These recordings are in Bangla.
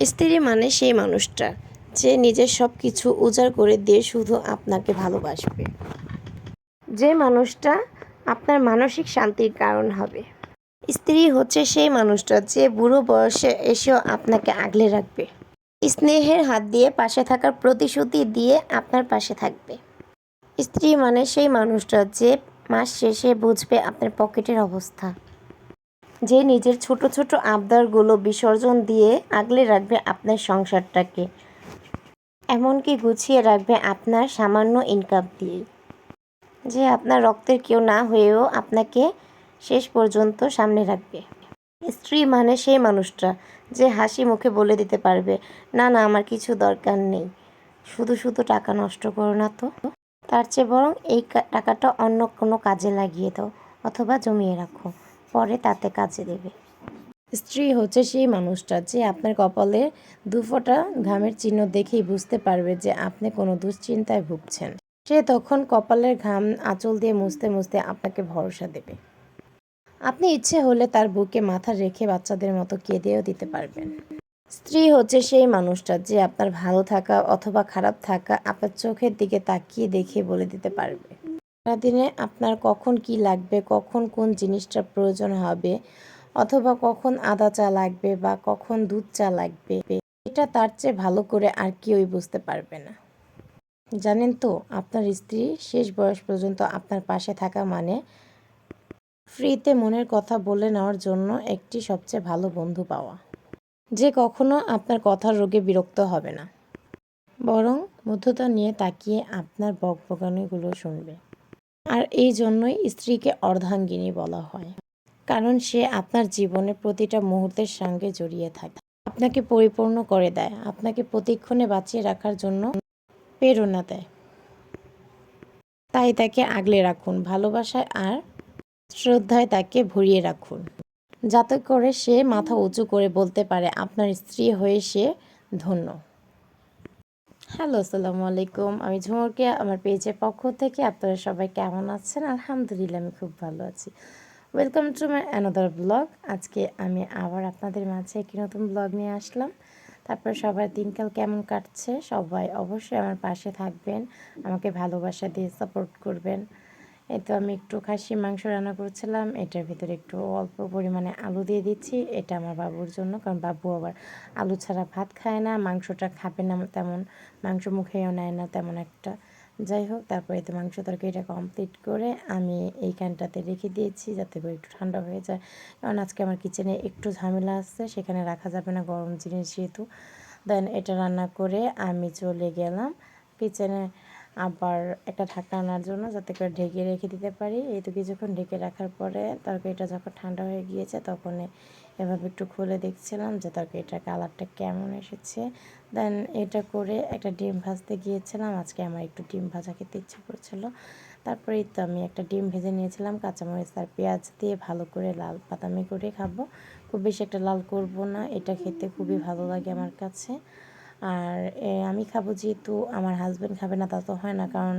স্ত্রী মানে সেই মানুষটা যে নিজের সব কিছু উজাড় করে দিয়ে শুধু আপনাকে ভালোবাসবে। যে মানুষটা আপনার মানসিক শান্তির কারণ হবে। স্ত্রী হচ্ছে সেই মানুষটা যে বুড়ো বয়সে এসেও আপনাকে আগলে রাখবে। স্নেহের হাত দিয়ে পাশে থাকার প্রতিশ্রুতি দিয়ে আপনার পাশে থাকবে। স্ত্রী মানে সেই মানুষটা যে মাস শেষে বুঝবে আপনার পকেটের অবস্থা। যে নিজের ছোট ছোট আবদারগুলো বিসর্জন দিয়ে আগলে রাখবে আপনার সংসারটাকে। এমনকি গুছিয়ে রাখবে আপনার সামান্য ইনকাম দিয়ে। যে আপনার রক্তের কেউ না হয়েও আপনাকে শেষ পর্যন্ত সামনে রাখবে। স্ত্রী মানে সেই মানুষটা যে হাসি মুখে বলে দিতে পারবে, না না, আমার কিছু দরকার নেই। শুধু শুধু টাকা নষ্ট করো না তো। তার চেয়ে বরং এই টাকাটা অন্য কোনো কাজে লাগিয়ে দাও অথবা জমিয়ে রাখো। পরে তাতে কাজে দেবে। স্ত্রী হচ্ছে সেই মানুষটা যে আপনার কপালে দুফোঁটা ঘামের চিহ্ন দেখেই বুঝতে পারবে যে আপনি কোনো দুশ্চিন্তায় ভুগছেন। সে তখন কপালের ঘাম আঁচল দিয়ে মুছতে মুছতে আপনাকে ভরসা দেবে। আপনি ইচ্ছে হলে তার বুকে মাথা রেখে বাচ্চাদের মতো কেঁদেও দিতে পারবেন। স্ত্রী হচ্ছে সেই মানুষটা যে আপনার ভালো থাকা অথবা খারাপ থাকা আপনার চোখের দিকে তাকিয়ে দেখে বলে দিতে পারবে। সারাদিনে আপনার কখন কি লাগবে, কখন কোন জিনিসটার প্রয়োজন হবে, অথবা কখন আদা চা লাগবে বা কখন দুধ চা লাগবে, এটা তার চেয়ে ভালো করে আর কেউই বুঝতে পারবে না। জানেন তো, আপনার স্ত্রী শেষ বয়স পর্যন্ত আপনার পাশে থাকা মানে ফ্রিতে মনের কথা বলে নেওয়ার জন্য একটি সবচেয়ে ভালো বন্ধু পাওয়া। যে কখনো আপনার কথার রোগে বিরক্ত হবে না। বরং মধ্যতা নিয়ে তাকিয়ে আপনার বকবকানিগুলো শুনবে। আর এই জন্যই স্ত্রীকে অর্ধাঙ্গিনী বলা হয়। কারণ সে আপনার জীবনের প্রতিটা মুহূর্তের সঙ্গে জড়িয়ে থাকে। আপনাকে পরিপূর্ণ করে দেয়। আপনাকে প্রতিক্ষণে বাঁচিয়ে রাখার জন্য প্রেরণা দেয়। তাই তাকে আগলে রাখুন। ভালোবাসায় আর শ্রদ্ধায় তাকে ভরিয়ে রাখুন। যাতে করে সে মাথা উঁচু করে বলতে পারে, আপনার স্ত্রী হয়ে সে ধন্য। হ্যালো, আসসালামু আলাইকুম। আমি ঝুমুরকে, আমার পেজের পক্ষ থেকে আপনারা সবাই কেমন আছেন? আলহামদুলিল্লাহ, আমি খুব ভালো আছি। Welcome to my another blog আজকে আমি আবার আপনাদের মাঝে একটি নতুন ব্লগ নিয়ে আসলাম। তারপর সবার দিনকাল কেমন কাটছে? সবাই অবশ্যই আমার পাশে থাকবেন। আমাকে ভালোবাসা দিয়ে সাপোর্ট করবেন। এই তো আমি একটু খাসি, মাংস রান্না করছিলাম, এটার ভিতরে একটু অল্প পরিমাণে আলু দিয়ে দিচ্ছি, এটা আমার বাবুর জন্য, কারণ বাবু আবার আলু ছাড়া ভাত খায় না, মাংসটা খাবে না তেমন, মাংস মুখেও নেয় না তেমন একটা। যাই হোক, তারপরে তো মাংস তরকারিটা কমপ্লিট করে আমি এইখানটাতে রেখে দিয়েছি, যাতে করে একটু ঠান্ডা হয়ে যায়। কারণ আজকে আমার কিচেনে একটু ঝামেলা আসছে সেখানে রাখা যাবে না গরম জিনিস যেহেতু। দেন এটা রান্না করে আমি চলে গেলাম কিচেনে আবার একটা ঢাকনা আনার জন্য যাতে করে ঢেকে রেখে দিতে পারি। এই তো কিছুক্ষণ ঢেকে রাখার পরে তরকারিটা যখন ঠান্ডা হয়ে গিয়েছে তখন এভাবে একটু খুলে দেখছিলাম যে তরকারিটার কালারটা কেমন এসেছে। দেন এটা করে একটা ডিম ভাজতে গিয়েছিলাম। আজকে আমার একটু ডিম ভাজা খেতে ইচ্ছে করছিল। তারপরেই তো আমি একটা ডিম ভেজে নিয়েছিলাম। কাঁচামরিচ আর পেঁয়াজ দিয়ে ভালো করে লাল পাতামি করে খাব। খুব বেশি একটা লাল করব না। এটা খেতে খুবই ভালো লাগে আমার কাছে। আর আমি খাব যেহেতু আমার হাজব্যান্ড খাবে না তা তো হয় না, কারণ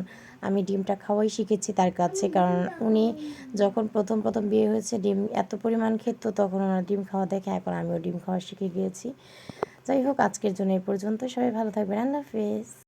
আমি ডিমটা খাওয়াই শিখেছি তার কাছে। কারণ উনি যখন প্রথম প্রথম বিয়ে হয়েছে, ডিম এত পরিমাণ খেত, তখন ওনার ডিম খাওয়া দেখে এখন আমিও ডিম খাওয়া শিখে গিয়েছি। যাই হোক, আজকের জন্য এই পর্যন্ত সবাই ভালো থাকবেন। আল্লাহ হাফেজ।